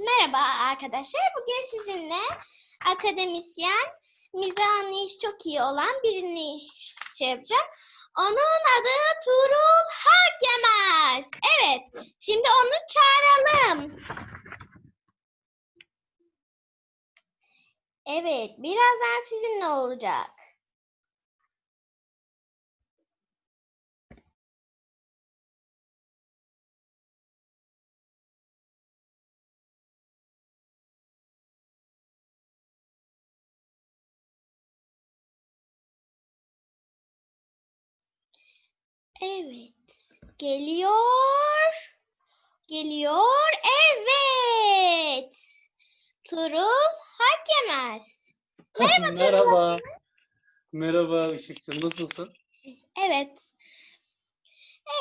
merhaba arkadaşlar. Bugün sizinle akademisyen, mizah anlayışı çok iyi olan birini şey yapacağım. Onun adı Tuğrul Hakkemez. Evet, şimdi onu çağıralım. Evet, birazdan sizinle olacak. Evet. Geliyor. Geliyor. Evet. Turul Hakemez. Merhaba Turul. Merhaba. Merhaba Işıkçı, nasılsın? Evet.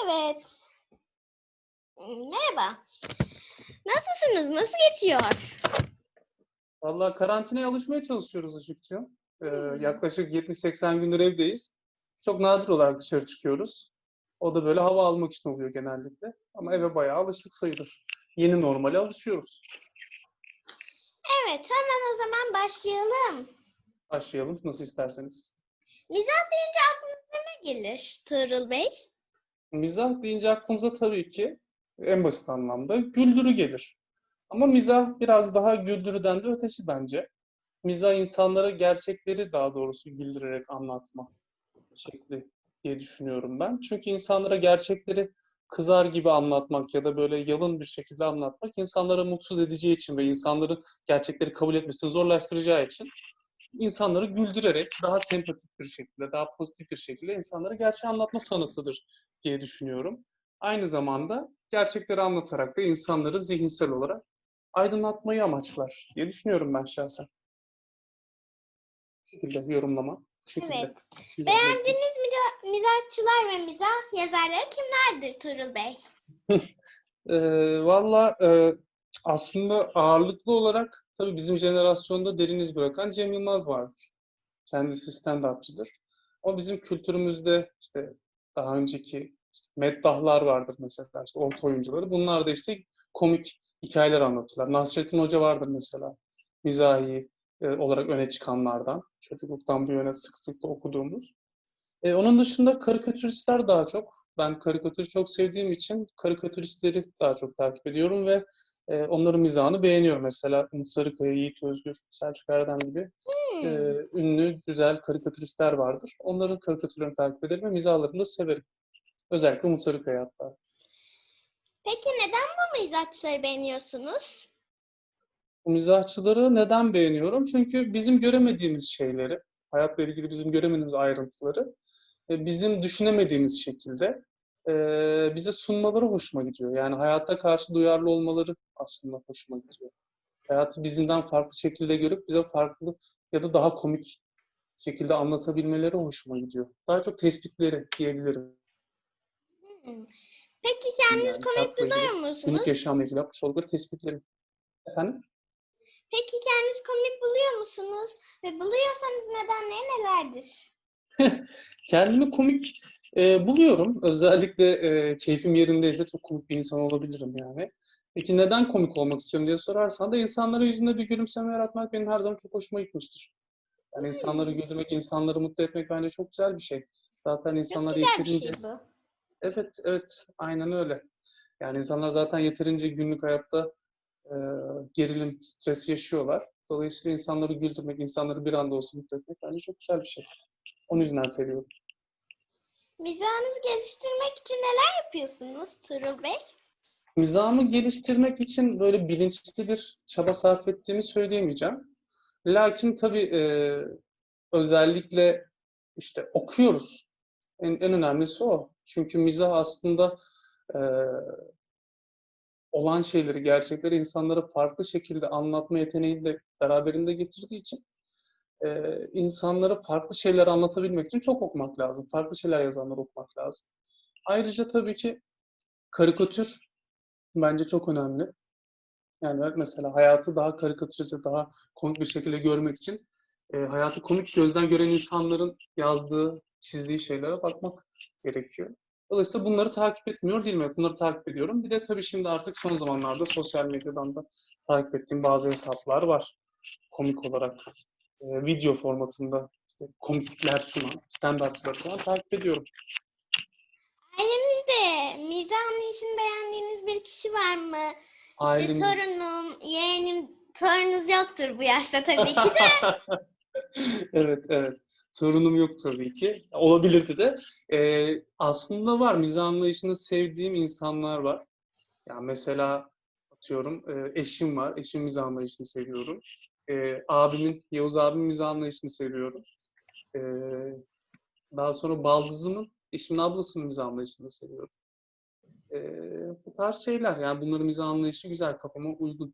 Evet. Merhaba. Nasılsınız? Nasıl geçiyor? Vallahi karantinaya alışmaya çalışıyoruz Işıkçı. Ee, yaklaşık 70-80 gündür evdeyiz. Çok nadir olarak dışarı çıkıyoruz. O da böyle hava almak için oluyor genellikle. Ama eve bayağı alıştık sayılır. Yeni normale alışıyoruz. Evet, hemen o zaman başlayalım. Başlayalım nasıl isterseniz. Mizah deyince aklınıza ne gelir Tuğrul Bey? Mizah deyince aklımıza tabii ki en basit anlamda güldürü gelir. Ama mizah biraz daha güldürüden de ötesi bence. Mizah insanlara gerçekleri daha doğrusu güldürerek anlatma şekli diye düşünüyorum ben. Çünkü insanlara gerçekleri kızar gibi anlatmak ya da böyle yalın bir şekilde anlatmak insanlara mutsuz edeceği için ve insanların gerçekleri kabul etmesini zorlaştıracağı için insanları güldürerek daha sempatik bir şekilde, daha pozitif bir şekilde insanlara gerçeği anlatma sanatıdır diye düşünüyorum. Aynı zamanda gerçekleri anlatarak da insanları zihinsel olarak aydınlatmayı amaçlar diye düşünüyorum ben şahsen. Bu şekilde yorumlama. bu şekilde. Evet. Güzel. Mizahçılar ve mizah yazarları kimlerdir Tuğrul Bey? Ee, Valla e, aslında ağırlıklı olarak tabii bizim jenerasyonda derin iz bırakan Cem Yılmaz vardır. Kendisi stand-upçıdır. Ama bizim kültürümüzde işte daha önceki işte meddahlar vardır mesela, işte orta oyuncuları. Bunlar da işte komik hikayeler anlatırlar. Nasrettin Hoca vardır mesela, mizahi e, olarak öne çıkanlardan. Çocukluktan bu yöne sık sık da okuduğumuz. E, onun dışında karikatüristler daha çok. Ben karikatürü çok sevdiğim için karikatüristleri daha çok takip ediyorum ve e, onların mizahını beğeniyorum. Mesela Umut Sarıkaya, Yiğit Özgür, Selçuk Erdem gibi Hmm. e, ünlü, güzel karikatüristler vardır. Onların karikatürlerini takip ederim ve mizahlarını da severim. Özellikle Umut Sarıkaya hatta. Peki neden bu mizahçıları beğeniyorsunuz? Bu mizahçıları neden beğeniyorum? Çünkü bizim göremediğimiz şeyleri, hayatla ilgili bizim göremediğimiz ayrıntıları bizim düşünemediğimiz şekilde e, bize sunmaları hoşuma gidiyor. Yani hayata karşı duyarlı olmaları aslında hoşuma gidiyor. Hayatı bizimden farklı şekilde görüp bize farklı ya da daha komik şekilde anlatabilmeleri hoşuma gidiyor. Daha çok tespitleri diyebilirim. Hmm. Peki kendiniz Yani komik buluyor musunuz? Günlük yaşamla ilgili yapmış oldukları tespitleri. Efendim? Peki kendiniz komik buluyor musunuz? Ve buluyorsanız nedenleri nelerdir? Kendimi komik e, buluyorum. Özellikle e, keyfim yerindeyse çok komik bir insan olabilirim yani. Peki neden komik olmak istiyorum diye sorarsan da insanların yüzünde bir gülümseme yaratmak benim her zaman çok hoşuma gitmiştir. Yani insanları güldürmek, insanları mutlu etmek bence çok güzel bir şey. Zaten Çok insanlar güzel bir yeterince... şey bu. Evet, evet. Aynen öyle. Yani insanlar zaten yeterince günlük hayatta e, gerilim, stres yaşıyorlar. Dolayısıyla insanları güldürmek, insanları bir anda olsun mutlu etmek bence çok güzel bir şey. Onun yüzden seviyorum. Mizahınızı geliştirmek için neler yapıyorsunuz Tuğrul Bey? Mizahımı geliştirmek için böyle bilinçli bir çaba sarf ettiğimi söyleyemeyeceğim. Lakin tabii e, özellikle işte okuyoruz. En, en önemlisi o. Çünkü mizah aslında e, olan şeyleri, gerçekleri insanlara farklı şekilde anlatma yeteneğini de beraberinde getirdiği için e, insanlara farklı şeyler anlatabilmek için çok okumak lazım. Farklı şeyler yazanları okumak lazım. Ayrıca tabii ki karikatür bence çok önemli. Yani mesela hayatı daha karikatürize, daha komik bir şekilde görmek için e, hayatı komik gözden gören insanların yazdığı, çizdiği şeylere bakmak gerekiyor. Dolayısıyla bunları takip etmiyor değilim. Evet, Bunları takip ediyorum. Bir de tabii şimdi artık son zamanlarda sosyal medyadan da takip ettiğim bazı hesaplar var. Komik olarak e, video formatında işte komiklikler sunan stand-upçıları falan takip ediyorum. Ailenizde mizah anlayışını beğendiğiniz bir kişi var mı? İşte Ailemiz- torunum, yeğenim, torununuz yoktur bu yaşta tabii ki de. Evet, evet. Sorunum yok tabii ki. Olabilirdi de. Ee, aslında var. Mizah anlayışını sevdiğim insanlar var. Ya mesela atıyorum e, eşim var. Eşim mizah anlayışını seviyorum. Ee, abimin, Yavuz abimin mizah anlayışını seviyorum. Ee, daha sonra baldızımın, eşimin ablasının mizah anlayışını seviyorum. Ee, bu tarz şeyler. Yani bunların mizah anlayışı güzel, kafama uygun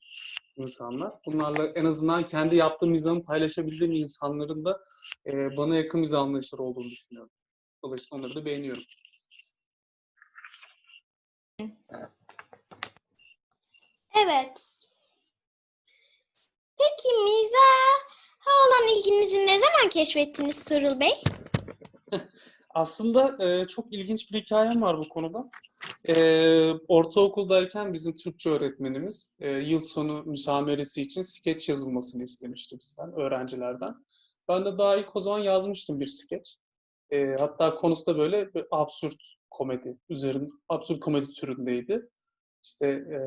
insanlar. Bunlarla en azından kendi yaptığım mizahı paylaşabildiğim insanların da e, bana yakın mizah anlayışları olduğunu düşünüyorum. Dolayısıyla onları da beğeniyorum. Evet. Peki mizaha olan ilginizi ne zaman keşfettiniz Tuğrul Bey? Aslında e, çok ilginç bir hikayem var bu konuda. E, ortaokuldayken bizim Türkçe öğretmenimiz e, yıl sonu müsameresi için skeç yazılmasını istemişti bizden, öğrencilerden. Ben de daha ilk o zaman yazmıştım bir skeç. E, hatta konusu da böyle bir absürt komedi üzerinde, absürt komedi türündeydi. İşte e,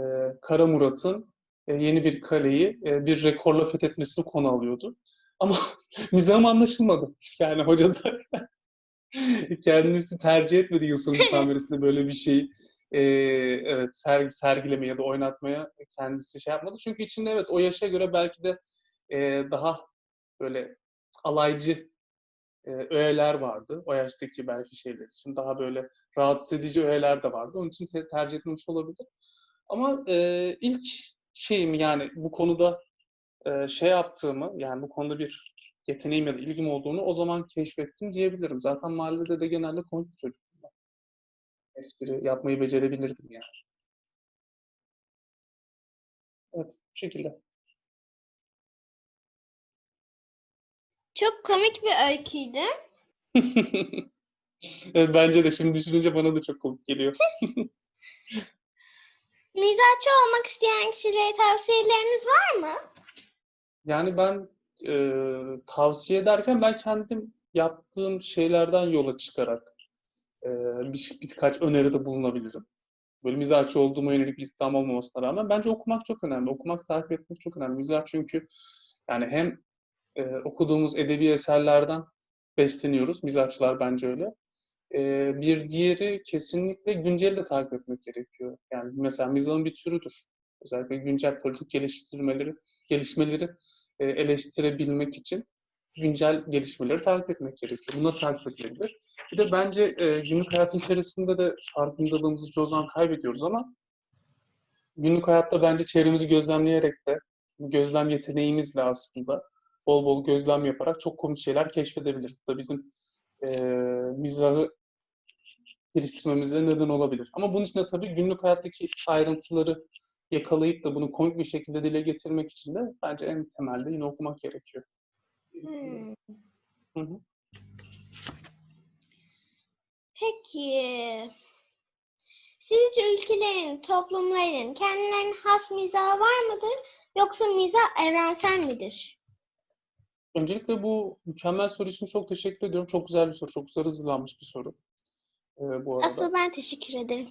Kara Murat'ın yeni bir kaleyi e, bir rekorla fethetmesini konu alıyordu. Ama mizahım anlaşılmadı. Yani hoca da kendisi tercih etmedi yıl sonu müsameresinde böyle bir şey e, evet sergi, sergilemeye ya da oynatmaya kendisi şey yapmadı. Çünkü içinde evet o yaşa göre belki de e, daha böyle alaycı e, öğeler vardı. O yaştaki belki şeyler için daha böyle rahatsız edici öğeler de vardı. Onun için te- tercih etmemiş olabilir. Ama e, ilk şeyim yani bu konuda e, şey yaptığımı yani bu konuda bir yeteneğim ya da ilgim olduğunu o zaman keşfettim diyebilirim. Zaten mahallede de genelde komik çocuktum. Espri yapmayı becerebilirdim yani. Evet, bu şekilde. Çok komik bir öyküydü. Evet, bence de şimdi düşününce bana da çok komik geliyor. Mizahçı olmak isteyen kişilere tavsiyeleriniz var mı? Yani ben e, tavsiye ederken ben kendim yaptığım şeylerden yola çıkarak e, bir, birkaç öneride bulunabilirim. Böyle mizahçı olduğuma yönelik bir iddiam olmamasına rağmen bence okumak çok önemli. Okumak, takip etmek çok önemli. Mizah çünkü yani hem e, okuduğumuz edebi eserlerden besleniyoruz. Mizahçılar bence öyle. Bir diğeri kesinlikle günceli de takip etmek gerekiyor. Yani mesela mizahın bir türüdür. Özellikle güncel politik geliştirmeleri, gelişmeleri eleştirebilmek için güncel gelişmeleri takip etmek gerekiyor. Bunları takip edilebilir. Bir de bence günlük hayatın içerisinde de farkındalığımızı çoğu zaman kaybediyoruz ama günlük hayatta bence çevremizi gözlemleyerek de gözlem yeteneğimizle aslında bol bol gözlem yaparak çok komik şeyler keşfedebiliriz. Bu da bizim e, mizahı geliştirmemize neden olabilir. Ama bunun için de tabii günlük hayattaki ayrıntıları yakalayıp da bunu komik bir şekilde dile getirmek için de bence en temelde yine okumak gerekiyor. Hmm. Hı hı. Peki. Sizce ülkelerin, toplumların kendilerine has mizahı var mıdır? Yoksa mizah evrensel midir? Öncelikle bu mükemmel soru için çok teşekkür ediyorum. Çok güzel bir soru, çok güzel hazırlanmış bir soru. Ee, bu arada. Asıl ben teşekkür ederim.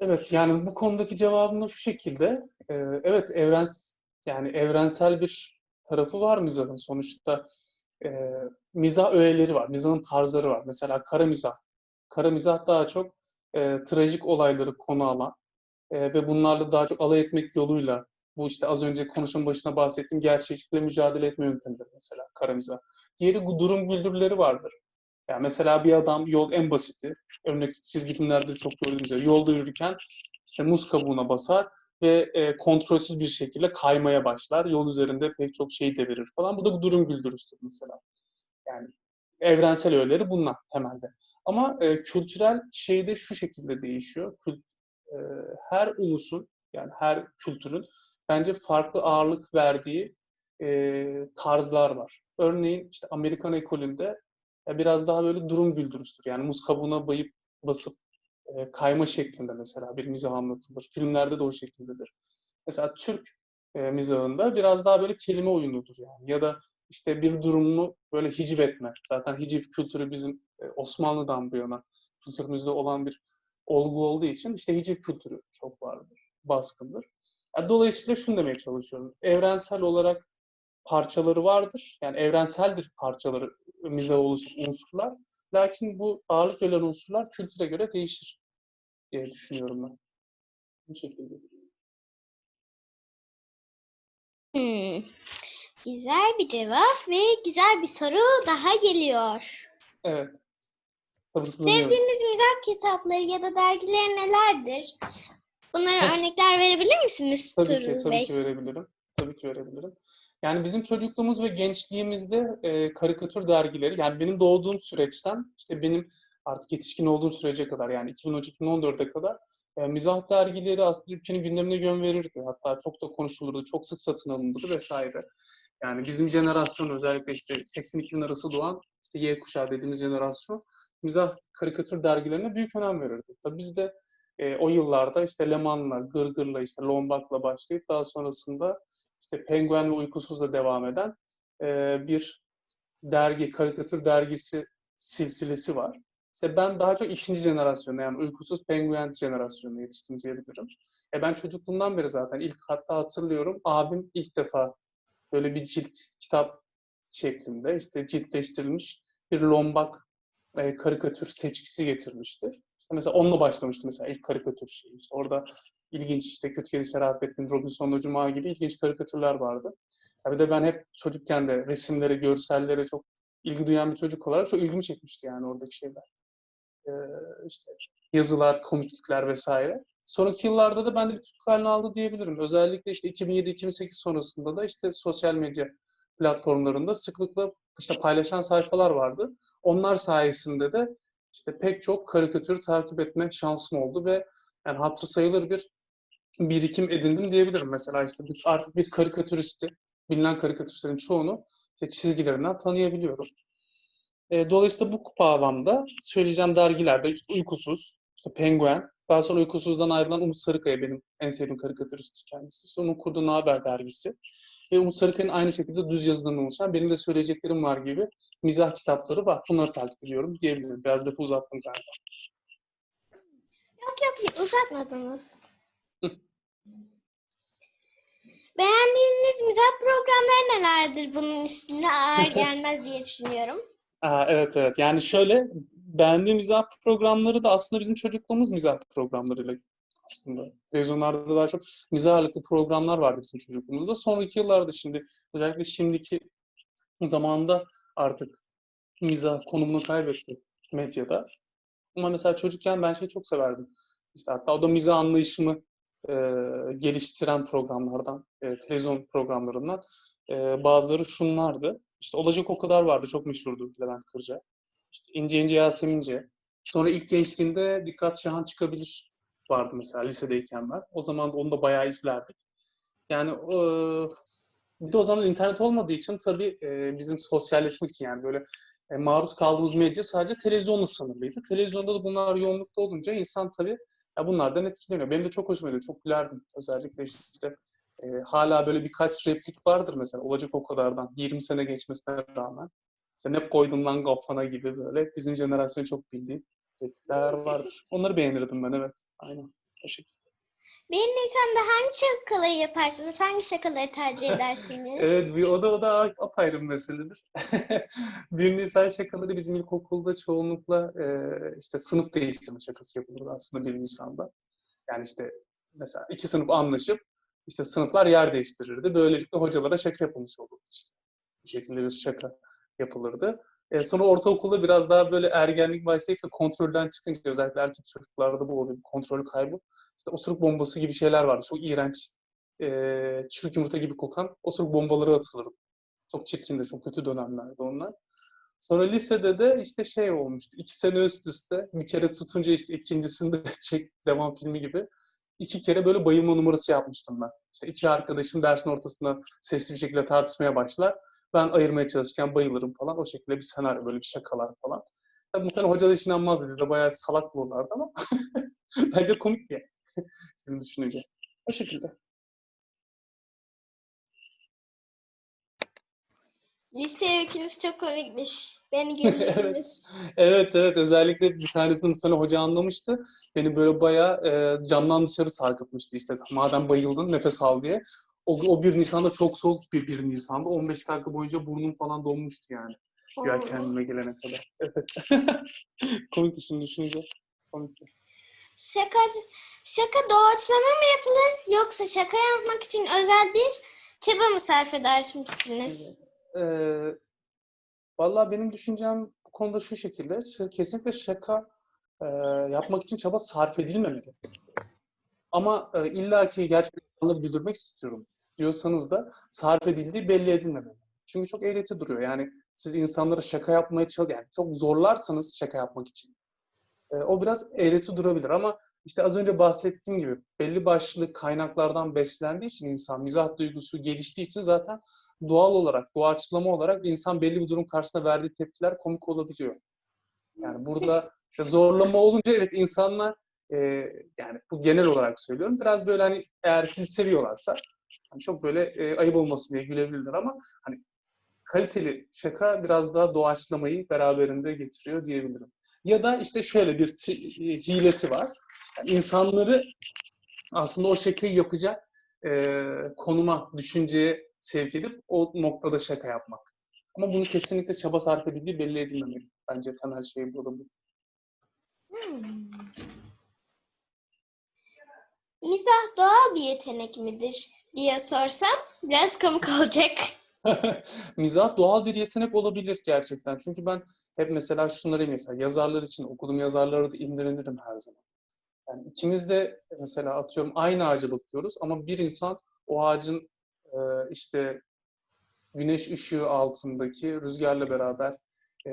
Evet, yani bu konudaki cevabım da şu şekilde. Ee, evet, evrens yani evrensel bir tarafı var mizahın. Sonuçta e, mizah öğeleri var, mizahın tarzları var. Mesela kara mizah. Kara mizah daha çok e, trajik olayları konu alan e, ve bunlarla daha çok alay etmek yoluyla bu işte az önce konuşmanın başına bahsettiğim gerçeklikle mücadele etme yöntemidir mesela kara mizah. Diğeri durum güldürüleri vardır. Yani mesela bir adam yol en basiti, örnek çizgi filmlerde çok gördüğümüz gibi yolda yürürken işte muz kabuğuna basar ve e, kontrolsüz bir şekilde kaymaya başlar. Yol üzerinde pek çok şey devirir falan. Bu da bu durum güldürüsüdür mesela. Yani evrensel öğeleri bunlar temelde. Ama e, kültürel şey de şu şekilde değişiyor. Kült, e, her ulusun yani her kültürün bence farklı ağırlık verdiği e, tarzlar var. Örneğin işte Amerikan ekolünde ya biraz daha böyle durum güldürüsüdür. Yani muz kabuğuna bayıp basıp e, kayma şeklinde mesela bir mizah anlatılır. Filmlerde de o şekildedir. Mesela Türk e, mizahında biraz daha böyle kelime oyunudur yani. Ya da işte bir durumu böyle hiciv etme. Zaten hiciv kültürü bizim e, Osmanlı'dan bu yana kültürümüzde olan bir olgu olduğu için işte hiciv kültürü çok vardır, baskındır. Dolayısıyla şunu demeye çalışıyorum. Evrensel olarak parçaları vardır. Yani evrenseldir parçaları, oluşan unsurlar. Lakin bu ağırlık verilen unsurlar kültüre göre değişir diye düşünüyorum ben. Bu şekilde. Hmm. Güzel bir cevap ve güzel bir soru daha geliyor. Evet. Sabırsızlanıyorum. Sevdiğiniz mizah kitapları ya da dergileri nelerdir? Bunlara örnekler verebilir misiniz Tabii ki, Tuğrul tabii Bey? ki verebilirim. Tabii ki verebilirim. Yani bizim çocukluğumuz ve gençliğimizde e, karikatür dergileri, yani benim doğduğum süreçten işte benim artık yetişkin olduğum sürece kadar yani 2013-2014'e kadar e, mizah dergileri aslında ülkenin gündemine yön verirdi. Hatta çok da konuşulurdu, çok sık satın alınırdı vesaire. Yani bizim jenerasyon özellikle işte 80-2000 arası doğan işte Y kuşağı dediğimiz jenerasyon mizah karikatür dergilerine büyük önem verirdi. Tabii biz de e, o yıllarda işte Leman'la, Gırgır'la, işte Lombak'la başlayıp daha sonrasında işte Penguen ve Uykusuz'la devam eden e, bir dergi, karikatür dergisi silsilesi var. İşte ben daha çok ikinci jenerasyona yani Uykusuz Penguen jenerasyonuna yetiştim diyebilirim. E ben çocukluğumdan beri zaten ilk hatta hatırlıyorum abim ilk defa böyle bir cilt kitap şeklinde işte ciltleştirilmiş bir lombak e, karikatür seçkisi getirmişti. İşte mesela onunla başlamıştı mesela ilk karikatür şeyi. İşte orada ilginç işte Kötü Kedi Şerafettin, Robinson'la Cuma gibi ilginç karikatürler vardı. Ya bir de ben hep çocukken de resimlere, görsellere çok ilgi duyan bir çocuk olarak çok ilgimi çekmişti yani oradaki şeyler. Ee, işte yazılar, komiklikler vesaire. Sonraki yıllarda da bende bir tutku haline aldı diyebilirim. Özellikle işte 2007-2008 sonrasında da işte sosyal medya platformlarında sıklıkla işte paylaşan sayfalar vardı. Onlar sayesinde de işte pek çok karikatür takip etme şansım oldu ve yani hatırı sayılır bir birikim edindim diyebilirim. Mesela işte bir, artık bir karikatüristi, bilinen karikatüristlerin çoğunu işte çizgilerinden tanıyabiliyorum. E, dolayısıyla bu bağlamda söyleyeceğim dergilerde işte Uykusuz, işte Penguen, daha sonra Uykusuz'dan ayrılan Umut Sarıkaya benim en sevdiğim karikatüristtir kendisi. İşte onun kurduğu Ne Haber dergisi. Ve Umut Sarıkaya'nın aynı şekilde düz yazıdan oluşan benim de söyleyeceklerim var gibi mizah kitapları var. Bunları takip ediyorum diyebilirim. Biraz lafı uzattım galiba. Yok yok uzatmadınız. Beğendiğiniz mizah programları nelerdir? Bunun üstüne ağır gelmez diye düşünüyorum. Aa, evet evet. Yani şöyle beğendiğim mizah programları da aslında bizim çocukluğumuz mizah programlarıyla aslında. Televizyonlarda daha çok mizah ağırlıklı programlar vardı bizim çocukluğumuzda. Sonraki yıllarda şimdi özellikle şimdiki zamanda artık mizah konumunu kaybetti medyada. Ama mesela çocukken ben şey çok severdim. İşte hatta o da mizah anlayışımı e, geliştiren programlardan, e, televizyon programlarından e, bazıları şunlardı. İşte Olacak O Kadar vardı. Çok meşhurdu Levent Kırca. İşte İnce İnce Yasemince. Sonra ilk gençliğinde Dikkat Şahan Çıkabilir vardı mesela lisedeyken ben. O zaman da onu da bayağı izlerdik. Yani e, bir de o zaman internet olmadığı için tabii e, bizim sosyalleşmek için yani böyle e, maruz kaldığımız medya sadece televizyonla sınırlıydı. Televizyonda da bunlar yoğunlukta olunca insan tabii ya bunlardan etkileniyor. Benim de çok hoşuma gidiyor. Çok gülerdim. Özellikle işte e, hala böyle birkaç replik vardır mesela. Olacak o kadardan. 20 sene geçmesine rağmen. İşte ne koydun lan kafana gibi böyle. Bizim jenerasyon çok bildiği replikler vardır. Onları beğenirdim ben evet. Aynen. O şekilde. Bir Nisan'da hangi şakaları yaparsınız? Hangi şakaları tercih edersiniz? Evet, bir, o da o da apayrı bir meseledir. 1 Nisan şakaları bizim ilkokulda çoğunlukla e, işte sınıf değiştirme şakası yapılırdı aslında 1 Nisan'da. Yani işte mesela iki sınıf anlaşıp işte sınıflar yer değiştirirdi. Böylelikle hocalara şaka yapılmış olurdu işte. Bu şekilde bir şaka yapılırdı. E, sonra ortaokulda biraz daha böyle ergenlik başlayıp da kontrolden çıkınca özellikle erkek çocuklarda bu oluyor. Kontrol kaybı. İşte osuruk bombası gibi şeyler vardı. Çok iğrenç e, çürük yumurta gibi kokan osuruk bombaları atılırdı. Çok çirkindi, çok kötü dönemlerdi onlar. Sonra lisede de işte şey olmuştu. iki sene üst üste bir kere tutunca işte ikincisinde çek devam filmi gibi iki kere böyle bayılma numarası yapmıştım ben. İşte iki arkadaşım dersin ortasında sesli bir şekilde tartışmaya başlar. Ben ayırmaya çalışırken bayılırım falan. O şekilde bir senaryo, böyle bir şakalar falan. Tabii muhtemelen hoca da hiç inanmazdı. Biz de bayağı salak bulurlardı ama bence komik diye. Şimdi düşününce. O şekilde. Lise öykünüz çok komikmiş. Beni güldürdünüz. Evet evet özellikle bir tanesini muhtemelen hoca anlamıştı. Beni böyle bayağı e, camdan dışarı sarkıtmıştı işte. Madem bayıldın nefes al diye. O, o 1 Nisan'da çok soğuk bir 1 Nisan'da. 15 dakika boyunca burnum falan donmuştu yani. Ya Oo. kendime gelene kadar. Evet. Komikti şimdi düşününce. Komikti. Şaka, şaka doğaçlama mı yapılır yoksa şaka yapmak için özel bir çaba mı sarf edersiniz? Ee, vallahi benim düşüncem bu konuda şu şekilde. Kesinlikle şaka e, yapmak için çaba sarf edilmemeli. Ama e, illa ki gerçekten insanları güldürmek istiyorum diyorsanız da sarf edildiği belli edilmemeli. Çünkü çok eğreti duruyor. Yani siz insanlara şaka yapmaya çalış, yani çok zorlarsanız şaka yapmak için e, o biraz eğreti durabilir. Ama işte az önce bahsettiğim gibi belli başlı kaynaklardan beslendiği için insan mizah duygusu geliştiği için zaten doğal olarak, doğaçlama olarak insan belli bir durum karşısında verdiği tepkiler komik olabiliyor. Yani burada işte zorlama olunca evet insanlar e, yani bu genel olarak söylüyorum biraz böyle hani eğer sizi seviyorlarsa hani çok böyle e, ayıp olmasın diye gülebilirler ama hani kaliteli şaka biraz daha doğaçlamayı beraberinde getiriyor diyebilirim. Ya da işte şöyle bir e, hilesi var. Yani insanları aslında o şakayı yapacak e, konuma, düşünceye sevk edip o noktada şaka yapmak. Ama bunu kesinlikle çaba sarf edildiği belli edilmemeli. Bence temel şey burada bu. Hmm. Mizah doğal bir yetenek midir diye sorsam biraz komik olacak. Mizah doğal bir yetenek olabilir gerçekten. Çünkü ben hep mesela şunları mesela yazarlar için okuduğum yazarları da imrenirim her zaman. Yani ikimiz de mesela atıyorum aynı ağaca bakıyoruz ama bir insan o ağacın e, işte güneş ışığı altındaki rüzgarla beraber e,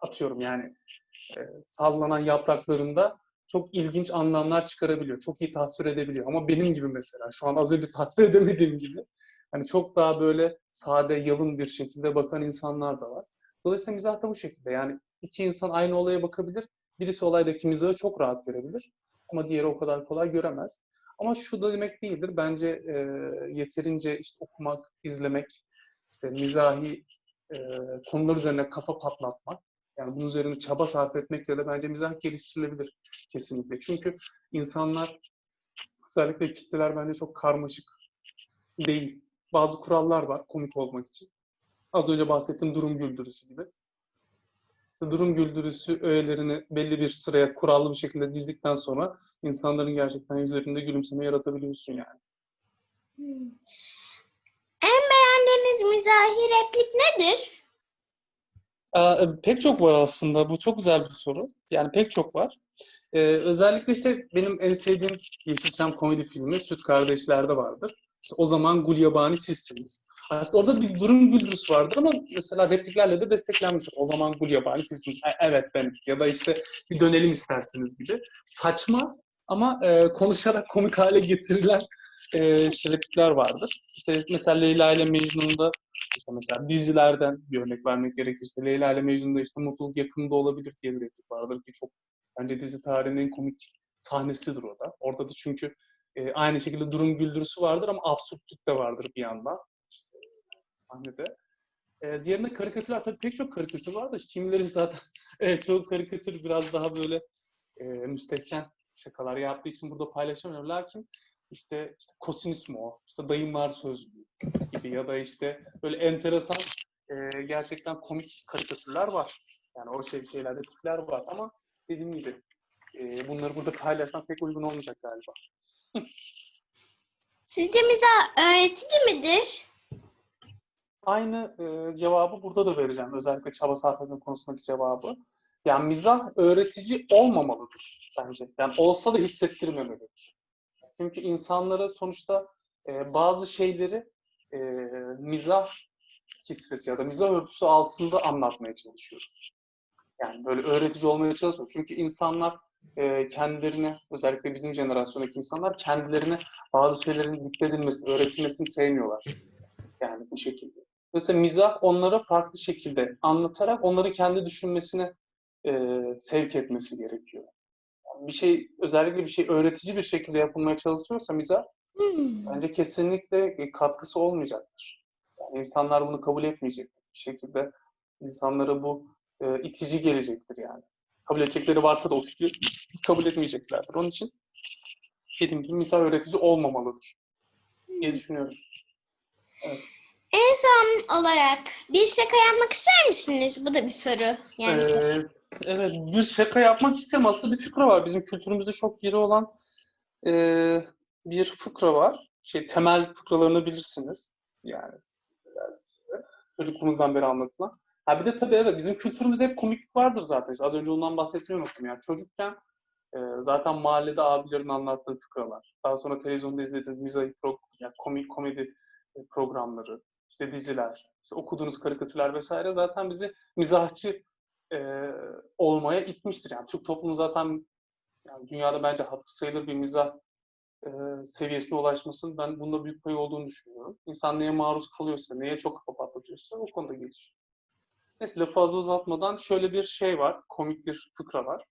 atıyorum yani e, sallanan yapraklarında çok ilginç anlamlar çıkarabiliyor. Çok iyi tasvir edebiliyor. Ama benim gibi mesela şu an az önce tasvir edemediğim gibi hani çok daha böyle sade, yalın bir şekilde bakan insanlar da var. Dolayısıyla mizah da bu şekilde. Yani iki insan aynı olaya bakabilir. Birisi olaydaki mizahı çok rahat görebilir. Ama diğeri o kadar kolay göremez. Ama şu da demek değildir. Bence e, yeterince işte okumak, izlemek, işte mizahi e, konular üzerine kafa patlatmak, yani bunun üzerine çaba sarf etmekle de bence mizah geliştirilebilir kesinlikle. Çünkü insanlar, özellikle kitleler bence çok karmaşık değil. Bazı kurallar var komik olmak için. Az önce bahsettiğim durum güldürüsü gibi. İşte durum güldürüsü öğelerini belli bir sıraya kurallı bir şekilde dizdikten sonra insanların gerçekten yüzlerinde gülümseme yaratabiliyorsun yani. Hmm. En beğendiğiniz mizahi replik nedir? Aa, pek çok var aslında. Bu çok güzel bir soru. Yani pek çok var. Ee, özellikle işte benim en sevdiğim Yeşilçam komedi filmi Süt Kardeşler'de vardır. İşte o zaman Gulyabani sizsiniz. Aslında orada bir durum güldürüsü vardır ama mesela repliklerle de desteklenmiştir. O zaman Gulyabani sizsiniz. E, evet benim. Ya da işte bir dönelim isterseniz gibi. Saçma ama e, konuşarak komik hale getirilen e, replikler vardır. İşte mesela Leyla ile Mecnun'da işte mesela dizilerden bir örnek vermek gerekirse Leyla ile Mecnun'da işte mutluluk yakında olabilir diye bir replik vardır ki çok bence dizi tarihinin en komik sahnesidir o da. Orada da çünkü e, aynı şekilde durum güldürüsü vardır ama absürtlük de vardır bir yandan işte sahnede. E, diğerinde karikatürler tabii pek çok karikatür var da kimileri zaten evet, çoğu karikatür biraz daha böyle e, müstehcen şakalar yaptığı için burada paylaşamıyorum. Lakin işte, işte Kosinismo, işte Dayım Var Sözlüğü gibi ya da işte böyle enteresan e, gerçekten komik karikatürler var. Yani o şey şeylerde tipler var ama dediğim gibi e, bunları burada paylaşmak pek uygun olmayacak galiba. Sizce mizah öğretici midir? Aynı e, cevabı burada da vereceğim. Özellikle çaba sarf etme konusundaki cevabı. Yani mizah öğretici olmamalıdır bence. Yani olsa da hissettirmemelidir. Çünkü insanlara sonuçta e, bazı şeyleri e, mizah kisvesi ya da mizah örtüsü altında anlatmaya çalışıyoruz. Yani böyle öğretici olmaya çalışmıyor. Çünkü insanlar e, kendilerine, özellikle bizim jenerasyondaki insanlar kendilerine bazı şeylerin dikte edilmesini, öğretilmesini sevmiyorlar. Yani bu şekilde. Mesela mizah onlara farklı şekilde anlatarak onların kendi düşünmesine e, sevk etmesi gerekiyor. Yani bir şey özellikle bir şey öğretici bir şekilde yapılmaya çalışıyorsa mizah Hmm. bence kesinlikle e, katkısı olmayacaktır. Yani insanlar bunu kabul etmeyecektir. Bir şekilde insanlara bu e, itici gelecektir yani. Kabul edecekleri varsa da o fikri kabul etmeyeceklerdir. Onun için dediğim gibi mizah öğretici olmamalıdır diye düşünüyorum. En son olarak bir şaka yapmak ister misiniz? Bu da bir soru. Yani. Ee, evet, bir şaka yapmak istem aslında bir fıkra var. Bizim kültürümüzde çok yeri olan e, bir fıkra var. Şey, temel fıkralarını bilirsiniz. Yani çocukluğumuzdan beri anlatılan. Ha bir de tabii evet bizim kültürümüzde hep komiklik vardır zaten. İşte az önce ondan bahsetmeyi unuttum. Yani çocukken e, zaten mahallede abilerin anlattığı fıkralar. Daha sonra televizyonda izlediğiniz mizahi pro, yani komik komedi e, programları, işte diziler, işte okuduğunuz karikatürler vesaire zaten bizi mizahçı e, olmaya itmiştir. Yani Türk toplumu zaten yani dünyada bence hatır sayılır bir mizah e, seviyesine ulaşmasının ben bunda büyük payı olduğunu düşünüyorum. İnsan neye maruz kalıyorsa, neye çok kafa patlatıyorsa o konuda gelişiyor. Neyse lafı fazla uzatmadan şöyle bir şey var, komik bir fıkra var.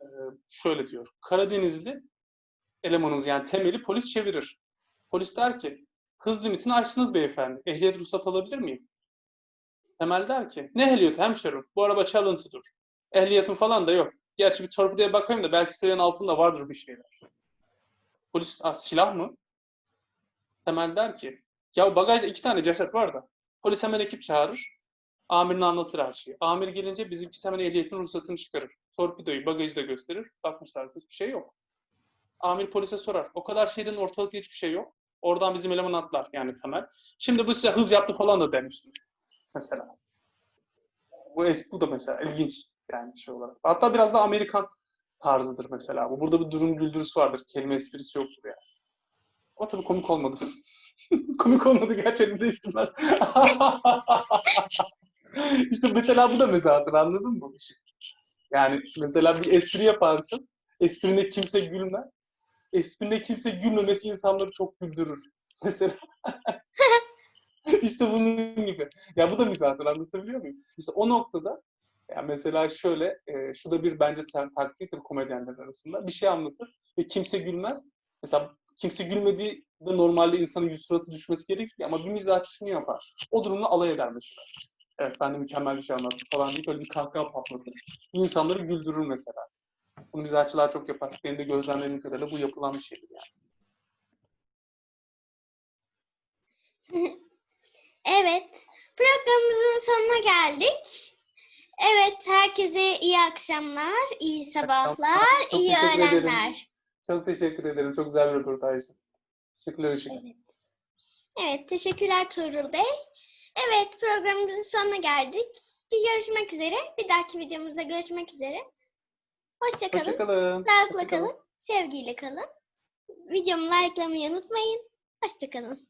E, şöyle diyor, Karadenizli elemanımız yani temeli polis çevirir. Polis der ki, hız limitini aştınız beyefendi, ehliyet ruhsat alabilir miyim? Temel der ki, ne ehliyeti hemşerim, bu araba çalıntıdır. Ehliyetim falan da yok. Gerçi bir torpidoya bakayım da belki senin altında vardır bir şeyler. Polis, "Aa, silah mı? Temel der ki, ya bagajda iki tane ceset var da. Polis hemen ekip çağırır. Amirine anlatır her şeyi. Amir gelince bizimkisi hemen ehliyetin ruhsatını çıkarır. Torpidoyu, bagajı da gösterir. Bakmışlar hiçbir şey yok. Amir polise sorar. O kadar şeyden ortalıkta hiçbir şey yok. Oradan bizim eleman atlar yani Temel. Şimdi bu size hız yaptı falan da demiştir. Mesela. Bu, bu da mesela ilginç yani şey olarak. Hatta biraz da Amerikan tarzıdır mesela. Bu burada bir durum güldürüsü vardır. Kelime esprisi yoktur yani. Ama tabii komik olmadı. komik olmadı gerçekten değiştirmez. işte mesela bu da mezahtır anladın mı? Yani mesela bir espri yaparsın. Esprine kimse gülmez. Esprine kimse gülmemesi insanları çok güldürür. Mesela. işte bunun gibi. Ya bu da mizahtır anlatabiliyor muyum? İşte o noktada ya mesela şöyle, e, şu da bir bence ta- taktiktir komedyenler arasında. Bir şey anlatır ve kimse gülmez. Mesela kimse gülmediği de normalde insanın yüz suratı düşmesi gerekir ama bir mizahçı şunu yapar. O durumla alay eder mesela. Evet ben de mükemmel bir şey anlattım falan deyip böyle bir kahkaha patlatır. İnsanları güldürür mesela. Bunu mizahçılar çok yapar. Benim de gözlemlediğim kadarıyla bu yapılan bir şeydir yani. Evet, programımızın sonuna geldik. Evet, herkese iyi akşamlar, iyi sabahlar, Çok iyi teşekkür ederim. öğlenler. Çok teşekkür ederim. Çok güzel bir röportajdı. Teşekkürler Işık. Evet. Evet, teşekkürler Tuğrul Bey. Evet, programımızın sonuna geldik. Görüşmek üzere. Bir dahaki videomuzda görüşmek üzere. Hoşça kalın. Hoşçakalın. Sağlıkla kalın. Sevgiyle kalın. Videomu likelamayı unutmayın. Hoşça kalın.